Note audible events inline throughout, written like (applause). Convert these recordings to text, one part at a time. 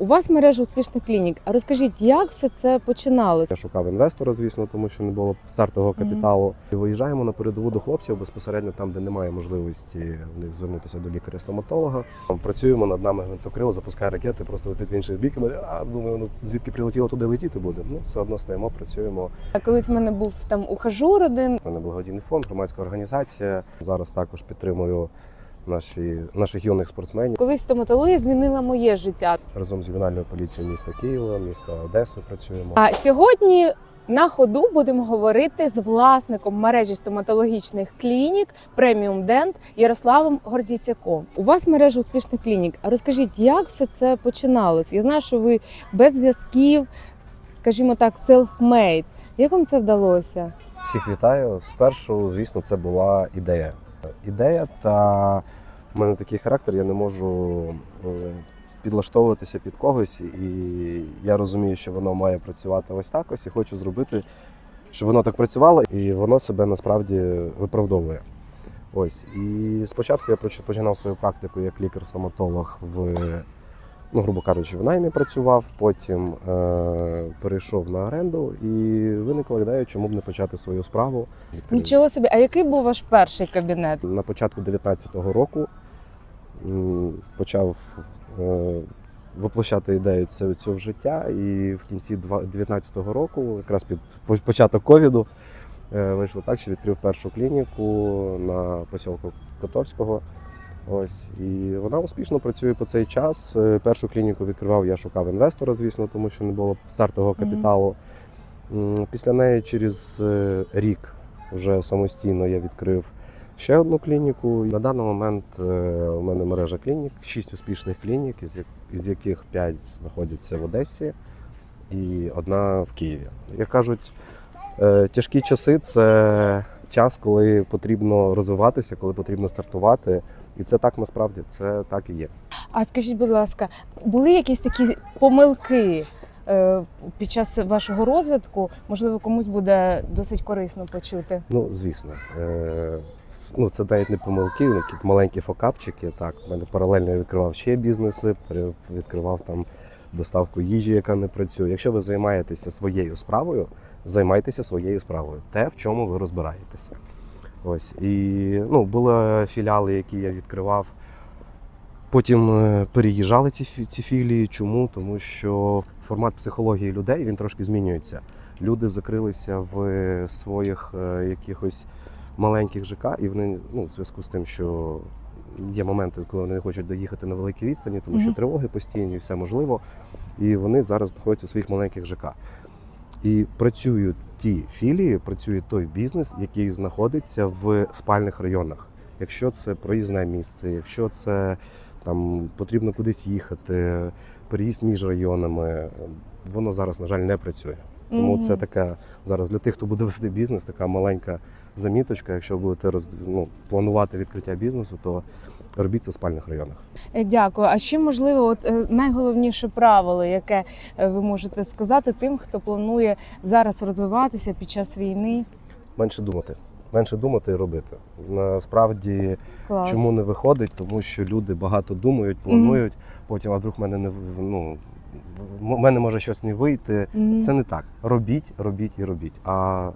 У вас мережа успішних клінік. А розкажіть, як все це починалося? Я шукав інвестора, звісно, тому що не було стартового капіталу. І виїжджаємо на передову до хлопців безпосередньо там, де немає можливості в них звернутися до лікаря-стоматолога. Працюємо над нами гвинтокрил, запускає ракети, просто летить в інший бік. І ми а думаю, ну звідки прилетіло, туди летіти буде. Ну все одно стоїмо, працюємо. А Колись в мене був там ухажур один. У мене благодійний фонд, громадська організація. Зараз також підтримую наші наших юних спортсменів Колись стоматологія змінила моє життя. разом з ювенальною поліцією міста Києва, міста Одеси. Працюємо. А сьогодні на ходу будемо говорити з власником мережі стоматологічних клінік Преміум Дент Ярославом Гордійцяком. У вас мережа успішних клінік. А розкажіть, як все це починалось? Я знаю, що ви без зв'язків, скажімо так, self-made. Як вам це вдалося? Всіх вітаю. Спершу, звісно, це була ідея. Ідея, та в мене такий характер, я не можу е, підлаштовуватися під когось, і я розумію, що воно має працювати ось так ось, і хочу зробити, щоб воно так працювало, і воно себе насправді виправдовує. Ось. І спочатку я починав свою практику як лікар-стоматолог в, ну, грубо кажучи, в наймі працював, потім е, перейшов на оренду і виникла ідея, чому б не почати свою справу. Нічого собі. А який був ваш перший кабінет? На початку 19-го року м, почав е, воплощати ідею цього, цього в життя, і в кінці два- 19-го року, якраз під початок ковіду, е, вийшло так, що відкрив першу клініку на посілку Котовського. Ось і вона успішно працює по цей час. Е, Першу клініку відкривав, я шукав інвестора, звісно, тому що не було стартового капіталу. М, Після неї через е, рік вже самостійно я відкрив ще одну клініку. На даний момент е, у мене мережа клінік, шість успішних клінік, із як- із яких п'ять знаходяться в Одесі і одна в Києві. Як кажуть, тяжкі часи це час, коли потрібно розвиватися, коли потрібно стартувати. І це так насправді це так і є. А скажіть, будь ласка, були якісь такі помилки е, під час вашого розвитку? Можливо, комусь буде досить корисно почути. Ну, звісно. Е, ну, це навіть не помилки, якісь маленькі фокапчики. Так, у мене паралельно я відкривав ще бізнеси, відкривав там доставку їжі, яка не працює. Якщо ви займаєтеся своєю справою, займайтеся своєю справою, те, в чому ви розбираєтеся. Ось. І ну, були філіали, які я відкривав. Потім е, переїжджали ці, ці філії. Чому? Тому що формат психології людей він трошки змінюється. Люди закрилися в своїх е, якихось маленьких ЖК, і вони ну, в зв'язку з тим, що є моменти, коли вони не хочуть доїхати на великі відстані, тому що тривоги постійні, все можливо. І вони зараз знаходяться в своїх маленьких ЖК. І працюють ті філії, працює той бізнес, який знаходиться в спальних районах. Якщо це проїзне місце, якщо це там потрібно кудись їхати, переїзд між районами, воно зараз, на жаль, не працює. Тому Мгм. це така зараз для тих, хто буде (laughs) вести бізнес, така маленька заміточка. Якщо будете роз, ну, планувати відкриття бізнесу, то робіть це в спальних районах. Е, Дякую. А ще можливо, от е, найголовніше правило, яке е, ви можете сказати тим, хто планує зараз розвиватися під час війни. Менше думати. Менше думати і робити. Насправді, Клас. чому не виходить? Тому що люди багато думають, планують, потім а вдруг в мене не ну, в мене може щось не вийти. Мгм. Це не так. Робіть, робіть і робіть. А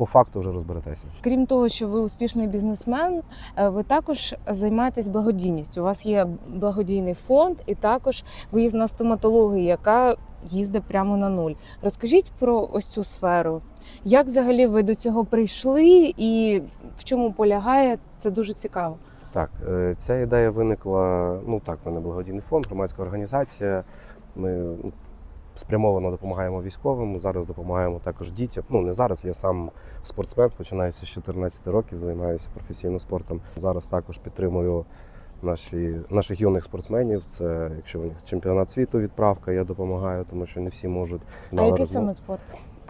по факту вже розберетеся. Крім того, що ви успішний бізнесмен, е, ви також займаєтесь благодійністю. У вас є благодійний фонд, і також виїзна стоматологія, яка їздить прямо на нуль. Розкажіть про ось цю сферу. Як взагалі ви до цього прийшли і в чому полягає? Це дуже цікаво. Так, е, ця ідея виникла. Ну так, в мене благодійний фонд, громадська організація. Ми ну, спрямовано допомагаємо військовим. Зараз допомагаємо також дітям. Ну не зараз, я сам спортсмен, починаюся з 14 років, займаюся професійно спортом. Зараз також підтримую наші, наших юних спортсменів. Це якщо у них чемпіонат світу, відправка, я допомагаю, тому що не всі можуть. А який розмов- саме спорт?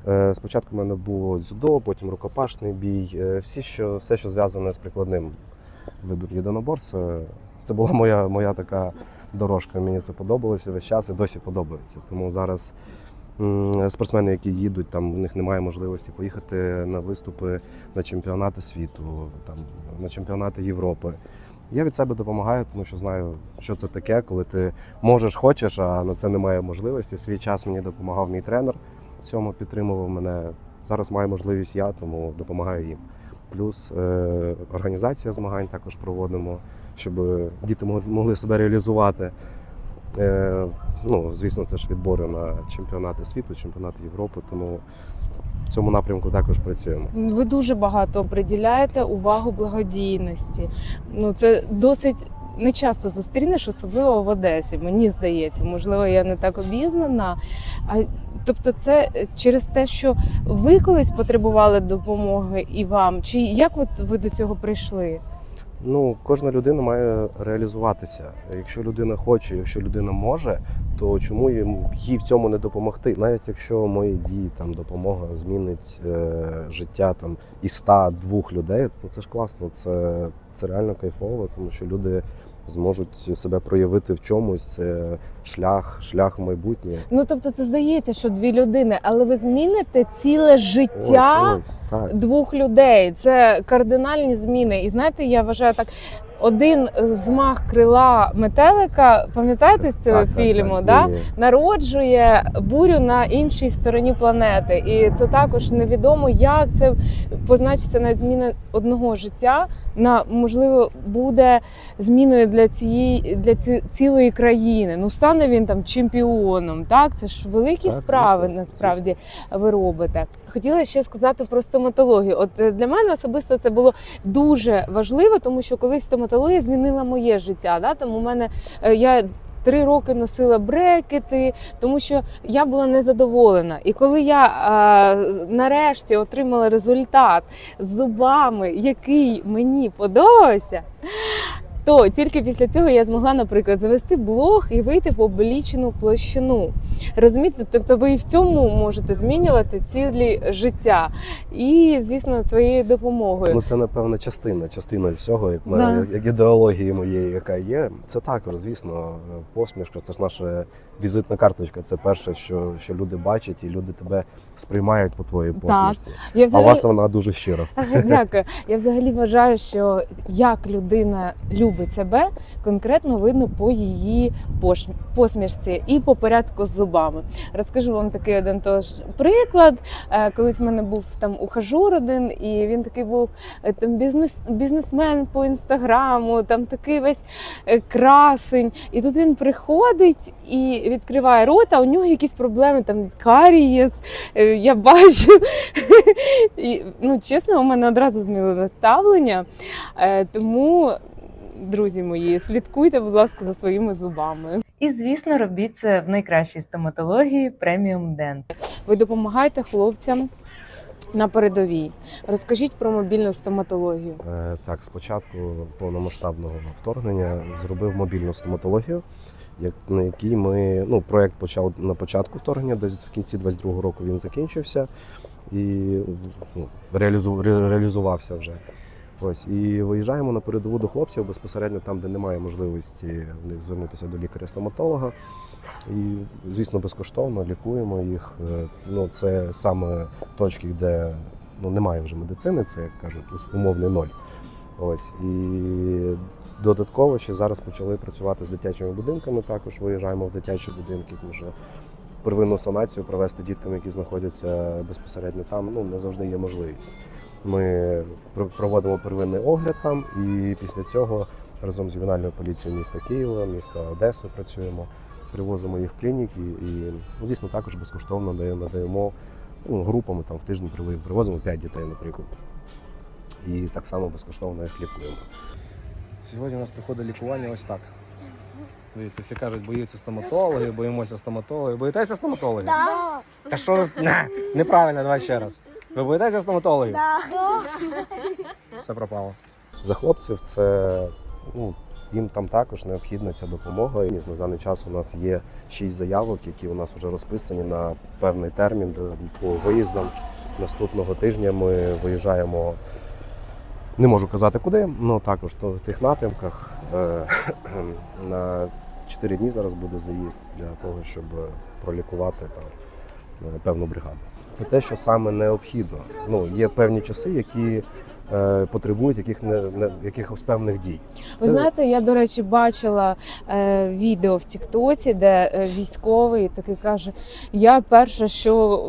Е, Спочатку в мене було дзюдо, потім рукопашний бій. Е, Всі, що, все, що зв'язане з прикладним видом єдиноборства. Це була моя, моя така дорожка. Мені це подобалося весь час і досі подобається. Тому зараз спортсмени, які їдуть, там в них немає можливості поїхати на виступи на чемпіонати світу, там, на чемпіонати Європи. Я від себе допомагаю, тому що знаю, що це таке, коли ти можеш, хочеш, а на це немає можливості. Свій час мені допомагав мій тренер. В цьому підтримував мене. Зараз маю можливість я, тому допомагаю їм. Плюс е, організація змагань також проводимо, щоб діти мог- могли себе реалізувати. Е, ну, звісно, це ж відбори на чемпіонати світу, чемпіонати Європи, тому в цьому напрямку також працюємо. Ви дуже багато приділяєте увагу благодійності. Ну це досить. Не часто зустрінеш, особливо в Одесі. Мені здається, можливо, я не так обізнана. А тобто, це через те, що ви колись потребували допомоги і вам, чи як от ви до цього прийшли? Ну, кожна людина має реалізуватися. Якщо людина хоче, якщо людина може, то чому їм їй в цьому не допомогти? Навіть якщо мої дії там допомога змінить е, життя там і 102 людей, то це ж класно. Це, це реально кайфово, тому що люди зможуть себе проявити в чомусь. Це шлях, шлях в майбутнє. Ну тобто, це здається, що дві людини, але ви зміните ціле життя. Ось, ось так. двох людей. Це кардинальні зміни. І знаєте, я вважаю так. Один взмах крила метелика, пам'ятаєте з цього Так, так, фільму? так, да? Народжує бурю на іншій стороні планети. І це також невідомо, як це позначиться навіть зміна одного життя на можливо буде зміною для цієї для ці, цілої країни. Ну стане він там чемпіоном. Так, це ж великі Так, справи звісно, насправді ви робите. Хотіла ще сказати про стоматологію. От е, для мене особисто це було дуже важливо, тому що колись стоматологія змінила моє життя. Да? Тому у мене е, я. Три роки носила брекети, тому що я була незадоволена. І коли я а, нарешті отримала результат з зубами, який мені подобався, то тільки після цього я змогла, наприклад, завести блог і вийти в облічену площину. Розумієте, тобто ви і в цьому можете змінювати цілі життя і, звісно, своєю допомогою. Ну, це напевно частина, частина всього, як, Да. мене, як, як ідеології моєї, яка є. Це також, звісно, посмішка. Це ж наша візитна карточка. Це перше, що, що люди бачать, і люди тебе сприймають по твоїй посмішці. Я А у вас вона дуже щира. Дякую. Я взагалі вважаю, що як людина любить себе, конкретно видно по її посмішці і по порядку з зубами. Розкажу вам такий один тож приклад. Е, Колись в мене був там ухажур один, і він такий був е, там бізнес, бізнесмен по інстаграму, там такий весь е, красень. І тут він приходить і відкриває рот, а у нього якісь проблеми, там карієс, я бачу. (laughs) І, ну, чесно, у мене одразу змінило ставлення. Тому, друзі мої, слідкуйте, будь ласка, за своїми зубами. І, звісно, робіть це в найкращій стоматології преміум Дент. Ви допомагаєте хлопцям на передовій. Розкажіть про мобільну стоматологію. Е, Так, спочатку повномасштабного вторгнення зробив мобільну стоматологію, як, на якій ми ну, проект почав на початку вторгнення, десь в кінці 22-го року він закінчився і ну, реалізу, ре- реалізувався вже. Ось і виїжджаємо на передову до хлопців безпосередньо там, де немає можливості в них звернутися до лікаря-стоматолога. І, звісно, безкоштовно лікуємо їх. Е, Ну, це саме точки, де ну, немає вже медицини, це як кажуть, умовний ноль. Ось і додатково ще зараз почали працювати з дитячими будинками. Також виїжджаємо в дитячі будинки, тому що первинну санацію провести діткам, які знаходяться безпосередньо там, ну не завжди є можливість. Ми проводимо первинний огляд там, і після цього разом з ювенальною поліцією міста Києва, міста Одеси працюємо, привозимо їх в клініки і, звісно, також безкоштовно надаємо ну, групами там в тиждень привозимо 5 дітей, наприклад. І так само безкоштовно їх лікуємо. Сьогодні у нас приходить лікування ось так. Дивіться, всі кажуть, боються стоматологів, боїмося стоматологів. Боїтеся стоматологів? Да. Та що ви? На, неправильно, давай ще раз. Ви боїтеся стоматологів? Да. Все пропало. За хлопців це ну, їм там також необхідна ця допомога. І на даний час у нас є шість заявок, які у нас вже розписані на певний термін по виїздам. Наступного тижня ми виїжджаємо. Не можу казати куди, але також то в тих напрямках. Е, На 4 дні зараз буде заїзд для того, щоб пролікувати там е, певну бригаду. Це те, що саме необхідно. Ну, є певні часи, які е, потребують яких не, не якихось певних дій. Ви знаєте, я до речі бачила е, відео в Тіктоці, де е, військовий такий каже: Я перше, що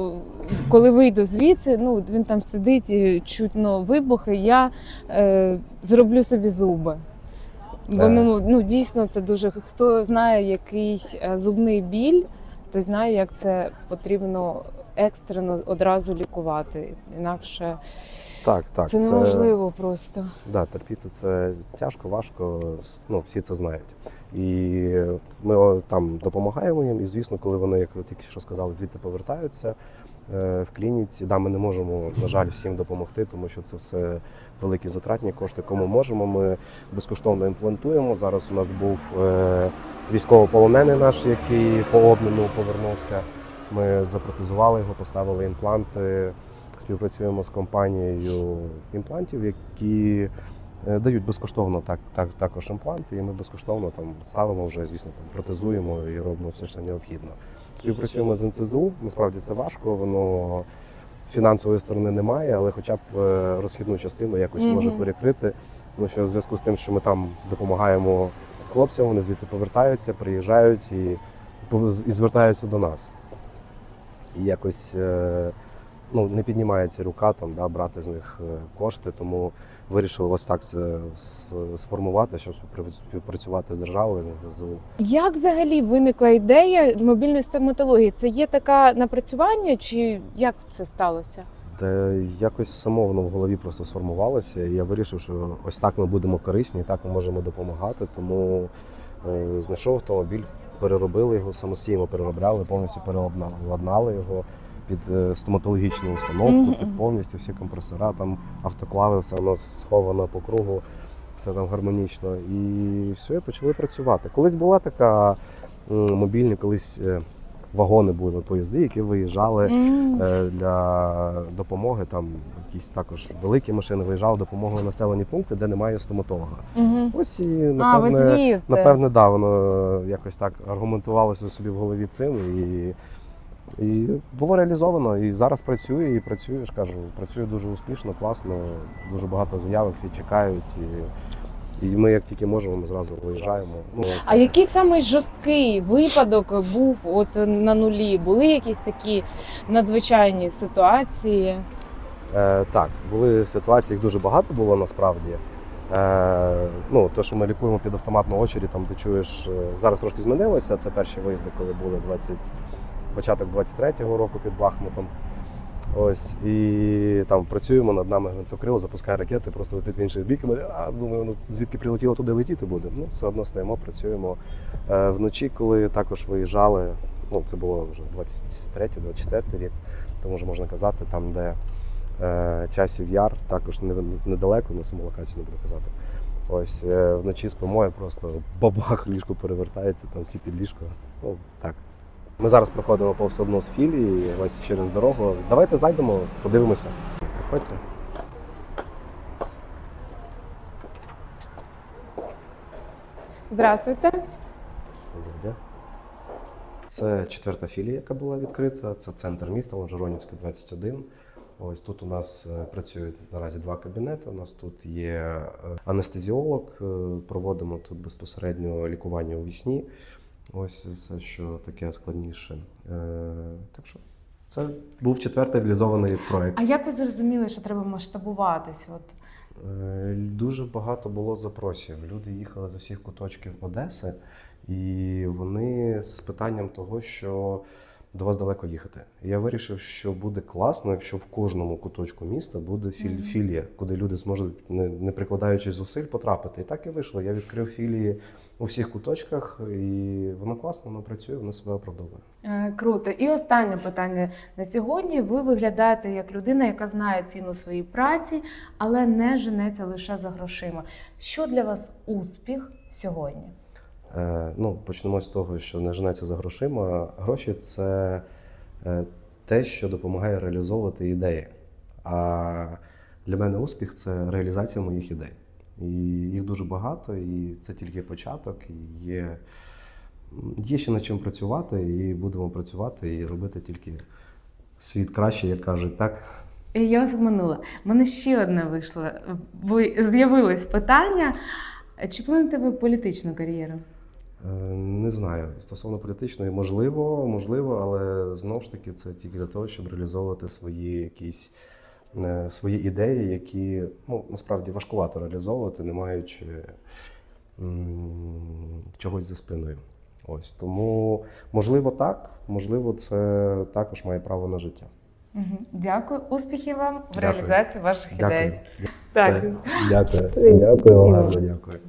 е, коли вийду звідси, ну він там сидить і чутно вибухи, я е, зроблю собі зуби. Воно ну дійсно це дуже хто знає, який е, зубний біль, той знає, як це потрібно екстрено одразу лікувати. Інакше так, так це неможливо просто. Да, терпіти це тяжко, важко. Ну, всі це знають. І ми там допомагаємо їм. І звісно, коли вони, як ви тільки що сказали, звідти повертаються е, в клініці. Да, ми не можемо, на жаль, всім допомогти, тому що це все великі затратні кошти. Кому можемо, ми безкоштовно імплантуємо. Зараз у нас був е, військовополонений наш, який по обміну повернувся. Ми запротезували його, поставили імпланти. Співпрацюємо з компанією імплантів, які е, дають безкоштовно так, так, також імпланти, і ми безкоштовно там ставимо вже, звісно, там протезуємо і робимо все, що необхідно. Співпрацюємо з НЦЗУ. Насправді це важко, воно фінансової сторони немає, але хоча б е, розхідну частину якось Мгм. може перекрити. Тому що в зв'язку з тим, що ми там допомагаємо хлопцям, вони звідти повертаються, приїжджають і, і звертаються до нас. І якось е, ну, не піднімається рука там, да, брати з них е, кошти, тому вирішили ось так сформувати, щоб співпрацювати з державою, з НСЗУ. Як взагалі виникла ідея мобільної стоматології? Це є таке напрацювання, чи як це сталося? Та якось само воно в голові просто сформувалося. І я вирішив, що ось так ми будемо корисні, так ми можемо допомагати. Тому е, знайшов автомобіль, переробили його, самостійно переробляли, повністю переобладнали його під е, стоматологічну установку, під повністю всі компресора, там автоклави, все у нас сховано по кругу, все там гармонічно. І все, і почали працювати. Колись була така мобільна, колись е, вагони були поїзди, які виїжджали. Е, для допомоги. Там якісь також великі машини виїжджали допомогли населені пункти, де немає стоматолога. Мгм. Ось і напевне, звідти? напевне, да, воно якось так аргументувалося собі в голові цим. І, і було реалізовано. І зараз працює, і працює, я ж кажу, працює дуже успішно, класно, дуже багато заявок, всі чекають. І, і ми як тільки можемо, ми зразу виїжджаємо. Ну, ось А так. який самий жорсткий випадок був от на нулі? Були якісь такі надзвичайні ситуації? Е, так, були ситуації, їх дуже багато було насправді. Е, ну, те, що ми лікуємо під автоматну очері, там ти чуєш, е, зараз трошки змінилося. Це перші виїзди, коли були 20, початок 23-го року під Бахмутом. Ось, і там працюємо над нами гвинтокрил, запускає ракети, просто летить в інший бік. І ми а, думаю, ну звідки прилетіло, туди летіти буде. Ну, все одно стоїмо, працюємо. Е, вночі, коли також виїжджали, ну це було вже 23-24 рік, тому вже можна казати, там, де е, часів яр, також недалеко, на саму локацію не буду казати. Ось е, вночі спимо, і просто бабах, ліжко перевертається, там всі під ліжко. Ну, так. Ми зараз проходимо повз одну з філій, ось через дорогу. Давайте зайдемо, подивимося. Приходьте. Здравствуйте. Доброго дня. Це четверта філія, яка була відкрита. Це центр міста, Лонжеронівська, 21. Ось тут у нас е, працюють наразі два кабінети. У нас тут є е, анестезіолог, е, проводимо тут безпосередньо лікування у вісні. Ось все, що таке складніше. Е, Так що це був четвертий реалізований проект. А як ви зрозуміли, що треба масштабуватись? От Е, Дуже багато було запросів. Люди їхали з усіх куточків Одеси, і вони з питанням того, що до вас далеко їхати. І Я вирішив, що буде класно, якщо в кожному куточку міста буде філь- філія, куди люди зможуть, не, не прикладаючи зусиль, потрапити. І так і вийшло. Я відкрив філії у всіх куточках, і воно класно, воно працює, воно себе оправдовує. Е, Круто. І останнє питання на сьогодні. Ви виглядаєте як людина, яка знає ціну своїй праці, але не женеться лише за грошима. Що для вас успіх сьогодні? Е, ну, почнемо з того, що не женеться за грошима. Гроші це е, те, що допомагає реалізовувати ідеї. А для мене успіх це реалізація моїх ідей. І їх дуже багато, і це тільки початок. І є, є ще над чим працювати, і будемо працювати і робити тільки світ краще, як кажуть, так? Я вас обманула. У мене ще одне вийшло. Ви з'явилось питання. Чи плануєте ви політичну кар'єру? Е, Не знаю. Стосовно політичної, можливо, можливо, але знову ж таки це тільки для того, щоб реалізовувати свої якісь е, свої ідеї, які ну, насправді важкувато реалізовувати, не маючи чогось за спиною. Ось тому, можливо, так, можливо, це також має право на життя. Дякую. Успіхів вам в Дякую. реалізації ваших ідей. Дякую. Дякую. Дякую. Дякую, гарно, дякую.